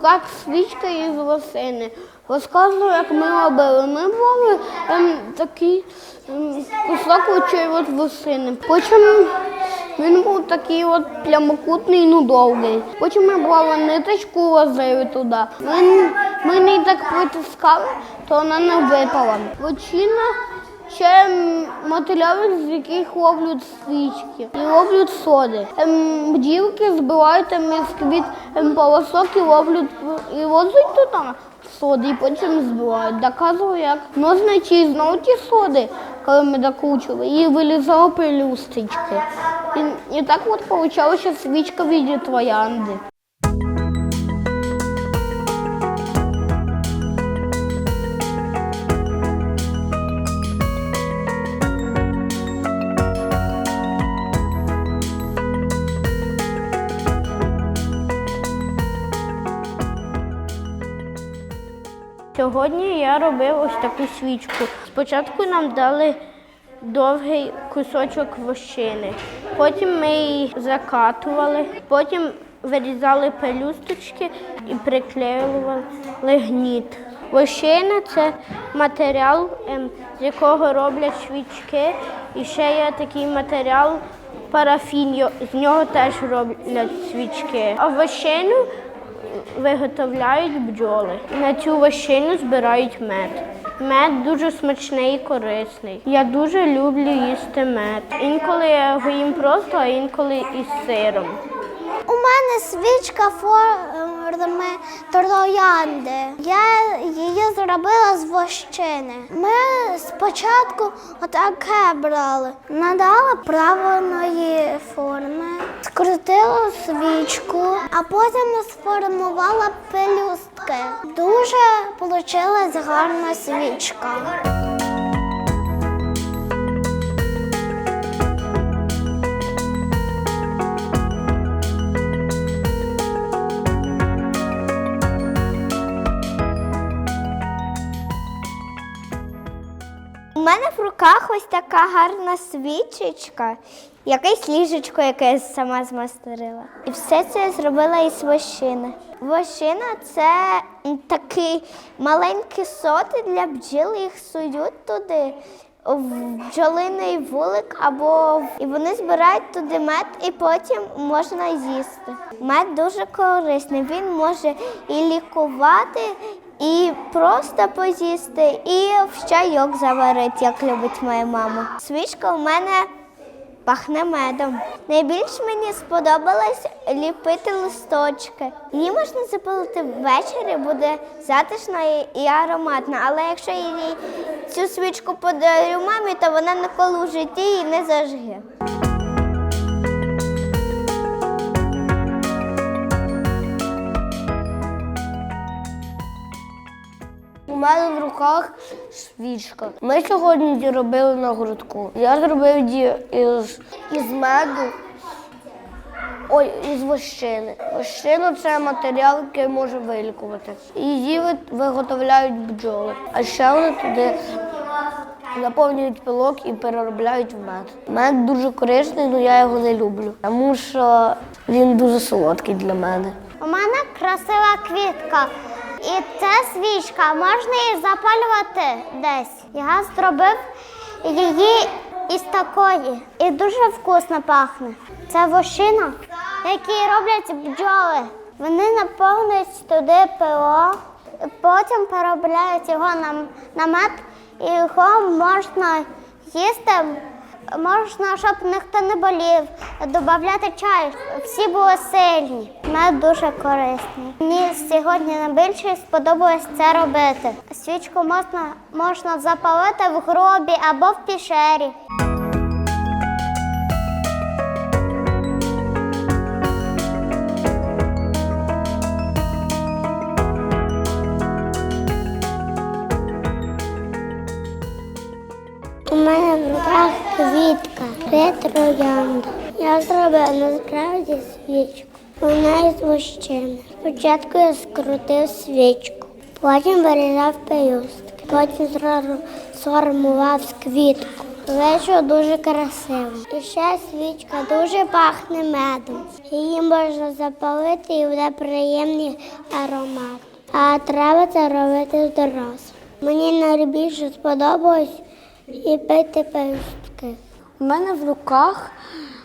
руках свічка із лосини. Розказую, як ми робили. Ми брали ем, такий ем, кусок оцей от лосини. Потім він був такий от прямокутний, ну довгий. Потім ми брали ниточку лозили туди. Ми, ми не так притискали, то вона не випала. Лучина ще м, з яких роблять свічки і роблять соди. Ем, бджілки збирають там із квіт ем, полосок і роблять і возять туди соди, і потім збирають. Доказую, як нозначі знову ті соди, коли ми докручували, і вилізали пелюсточки. І, і так от вийшла свічка в віді Сьогодні я робив ось таку свічку. Спочатку нам дали довгий кусочок вощини, потім ми її закатували, потім вирізали пелюсточки і приклеювали гніт. Вощина це матеріал, ем, з якого роблять свічки. І ще є такий матеріал парафін, з нього теж роблять свічки. А вощину виготовляють бджоли. На цю вощину збирають мед. Мед дуже смачний і корисний. Я дуже люблю їсти мед. Інколи я його їм просто, а інколи із сиром. У мене свічка форми троянди. Я її зробила з вощини. Ми спочатку отаке брали, надала правильної форми, скрутила свічку, а потім сформувала пелюстки. Дуже вийшла гарна свічка. Руках ось така гарна свічечка, якесь ліжечко, яке я сама змастерила. І все це я зробила із вощини. Вощина це м, такий маленький соти для бджіл, їх сують туди. В бджолиний вулик або і вони збирають туди мед, і потім можна їсти. Мед дуже корисний. Він може і лікувати, і просто поїсти, і в чайок заварити, як любить моя мама. Свічка у мене пахне медом. Найбільше мені сподобалось ліпити листочки. Її можна запалити ввечері, буде затишно і- і ароматно. Але якщо я цю свічку подарю мамі, то вона ніколи в житті її не зажге. Руках свічка. Ми сьогодні робили на грудку. Я зробив її із, із меду. Ой, із вощини. Вощина це матеріал, який може вилікувати. Її виготовляють бджоли. А ще вони туди заповнюють пилок і переробляють в мед. Мед дуже корисний, але я його не люблю, тому що він дуже солодкий для мене. У мене красива квітка. І це свічка, можна її запалювати десь. Я зробив її із такої. І дуже вкусно пахне. Це вощина, які роблять бджоли. Вони наповнюють туди пило, потім переробляють його на мед, і його можна їсти. Можна, щоб ніхто не болів, додати чай. Всі були сильні. Мед дуже корисний. Мені сьогодні найбільше сподобалось це робити. Свічку можна, можна запалити в гробі або в пішері. У мене в руках квітка, це троянда. Я зробила насправді свічку. Вона із вощини. Спочатку я скрутив свічку, потім вирізав пелюстки, потім сформував квітку. Вечір дуже красиво. І ще свічка дуже пахне медом. Її можна запалити і буде приємний аромат. А треба це робити з дорослим. Мені найбільше сподобалось і пити пелюстки. У мене в руках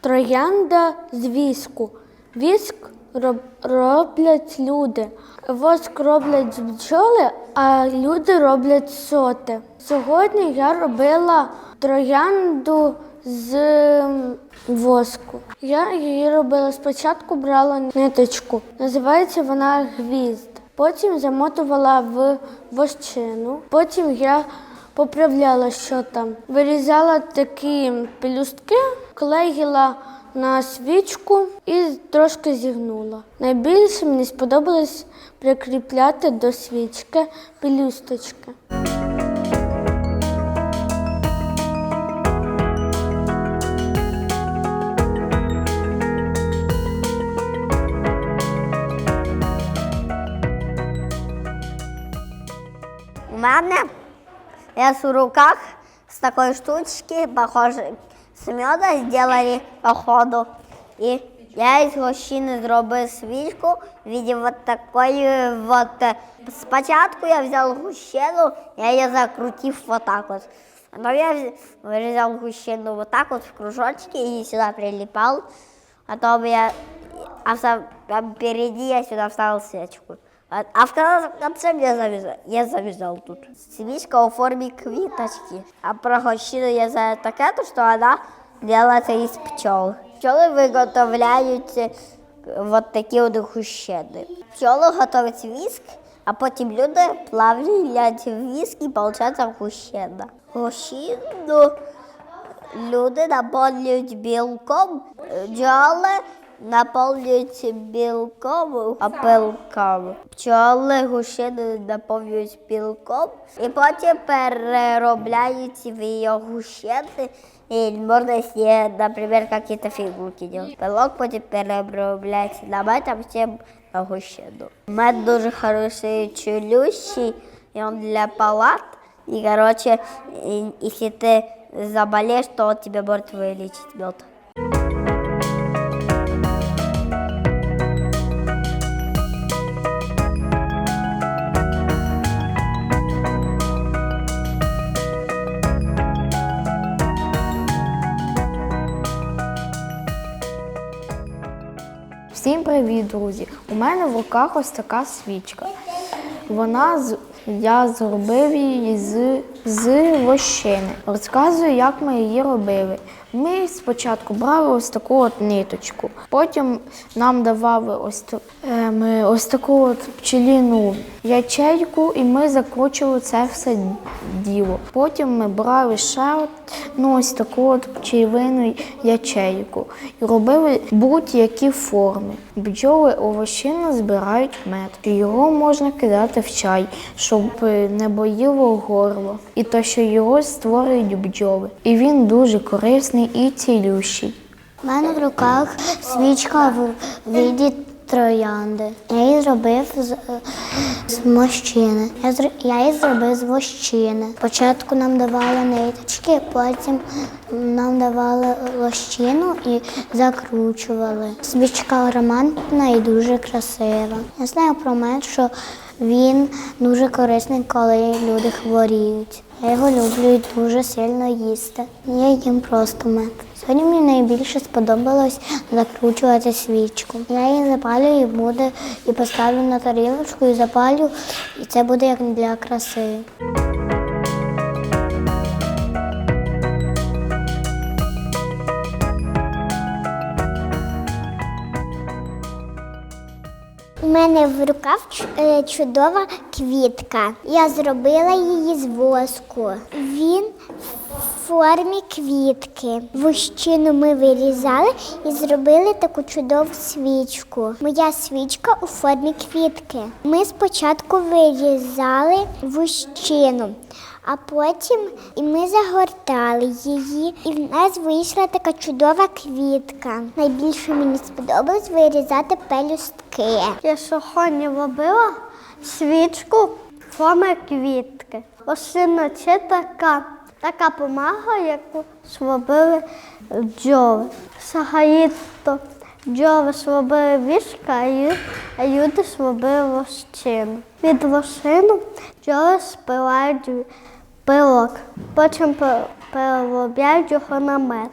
троянда з віску. Віск роб- роблять люди. Воск роблять бджоли, а люди роблять соти. Сьогодні я робила троянду з воску. Я її робила спочатку, брала ниточку. Називається вона гвізд. Потім замотувала в вощину. Потім я поправляла, що там. Вирізала такі пелюстки, клеїла на свічку і трошки зігнула. Найбільше мені сподобалось прикріпляти до свічки пелюсточки. У мене я в руках с такой штучки, похожей с меда, сделали походу. И я из лощины зробив свічку в виде вот такой вот. э, Спочатку я взял гущину, я ее закрутив вот так вот. Но я вырезал гущину вот так вот в кружочки и сюда прилипал. Потом я, а в сам- а впереди я сюда вставил свечку. А, в конце я завязал, я завязал тут. Свечка у форме квиточки. А про гущину я знаю так это, что она делается из пчел. Пчелы виготовляють вот такі от гущини. Пчоли готують віск, а потім люди плавлять віск і виходить гущина. Гущину люди наповнюють білком, бджоли наповнюють білком, а пилком. Пчоли гущини наповнюють білком і потім переробляють в її гущини. І можна ще, наприклад, якісь фігурки делать. Пилок потім переробляється на мед, а потім на гущину. Мед дуже хороший, чулющий, і він для палат. И, короче, и- если ты заболеешь, то он тебе может вылечить мед. Всім привіт, друзі! У мене в руках ось така свічка. Вона з я зробив її з, з вощини. Розказую, як ми її робили. Ми спочатку брали ось таку от ниточку, потім нам давали ось, е, ми ось таку от пчеліну ячейку, і ми закручували це все діло. Потім ми брали ще ну, ось таку от пчелину ячейку і робили будь-які форми. Бджоли овощину збирають мед. Його можна кидати в чай, щоб е, не боїло горло. І то, що його створюють бджоли. І він дуже корисний і цілющий. У мене в руках свічка в виді троянди. Я її зробив з, з мощини. Я, я її зробив з вощини. Спочатку нам давали ниточки, потім нам давали лощину і закручували. Свічка романтна і дуже красива. Я знаю про мене, що він дуже корисний, коли люди хворіють. Я його люблю і дуже сильно їсти. Я їм просто мед. Сьогодні мені найбільше сподобалось закручувати свічку. Я її запалю і буде, і поставлю на тарілочку і запалю, і це буде як для краси. Мене в руках е, чудова квітка. Я зробила її з воску. Він в формі квітки. Вущину ми вирізали і зробили таку чудову свічку. Моя свічка у формі квітки. Ми спочатку вирізали вущину. А потім і ми загортали її, і в нас вийшла така чудова квітка. Найбільше мені сподобалось вирізати пелюстки. Я сьогодні робила свічку форми квітки. Це така Така помага, яку зробили бджоли. Сагаїто бджоли зробили вішка, а люди зробили лощину. Від лощину бджоли спивають пилок, потім пе- переробляють його на мед.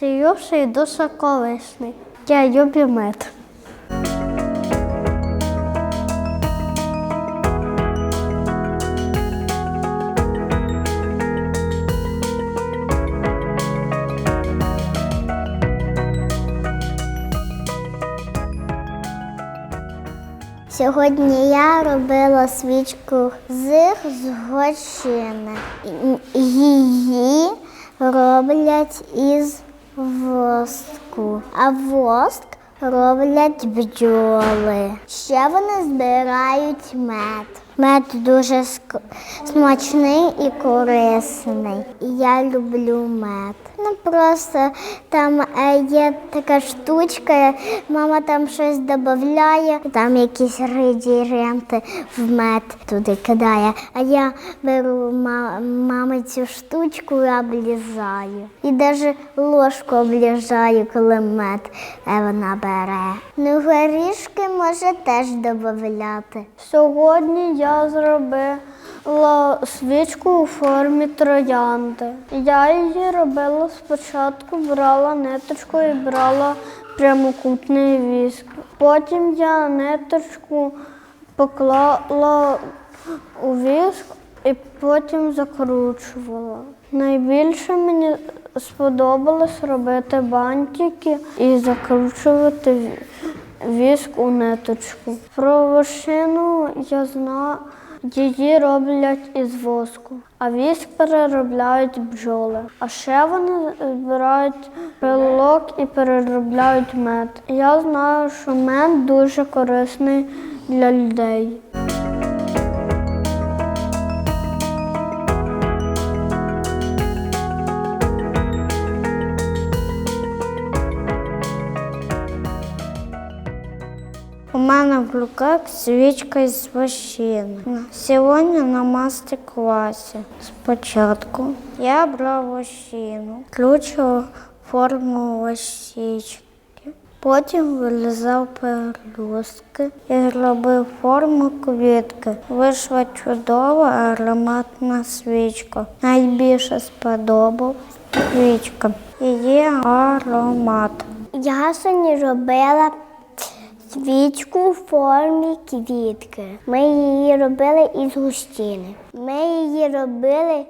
І дуже корисний. Я люблю мед. Сьогодні я робила свічку з згощини. Її роблять із воску, а воск роблять бджоли. Ще вони збирають мед. Мед дуже смачний і корисний. Я люблю мед. Ну просто там е, є така штучка, мама там щось додає, там якісь інгредієнти в мед туди кидає. А я беру ма- мами цю штучку і облізаю. І навіть ложку обліжаю, коли мед е, вона бере. Ну, горішки може теж додати. Сьогодні я зробила свічку у формі троянди. Я її робила спочатку, брала ниточку і брала прямокутний віск. Потім я ниточку поклала у віск і потім закручувала. Найбільше мені сподобалось робити бантики і закручувати віск у ниточку. Про вишину я знаю, її роблять із воску, а віск переробляють бджоли. А ще вони збирають пилок і переробляють мед. Я знаю, що мед дуже корисний для людей. Мене в руках свічка з вощини. Сьогодні на мастер-класі. Спочатку я брав вощину, включив форму вощички. Потім вилізав пелюстки і робив форму квітки. Вийшла чудова ароматна свічка. Найбільше сподобалась свічка. Її аромат. Я сьогодні робила свічку в формі квітки. Ми її робили із гущини. Ми її робили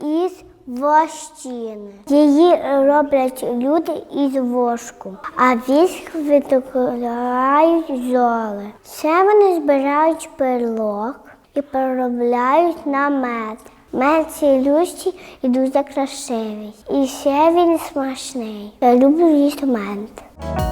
із вощини. Її роблять люди із вошку, а віск відкладають золи. Ще вони збирають перлок і переробляють на мед. Мед цілющий і дуже красивий. І ще він смачний. Я люблю їсти мед.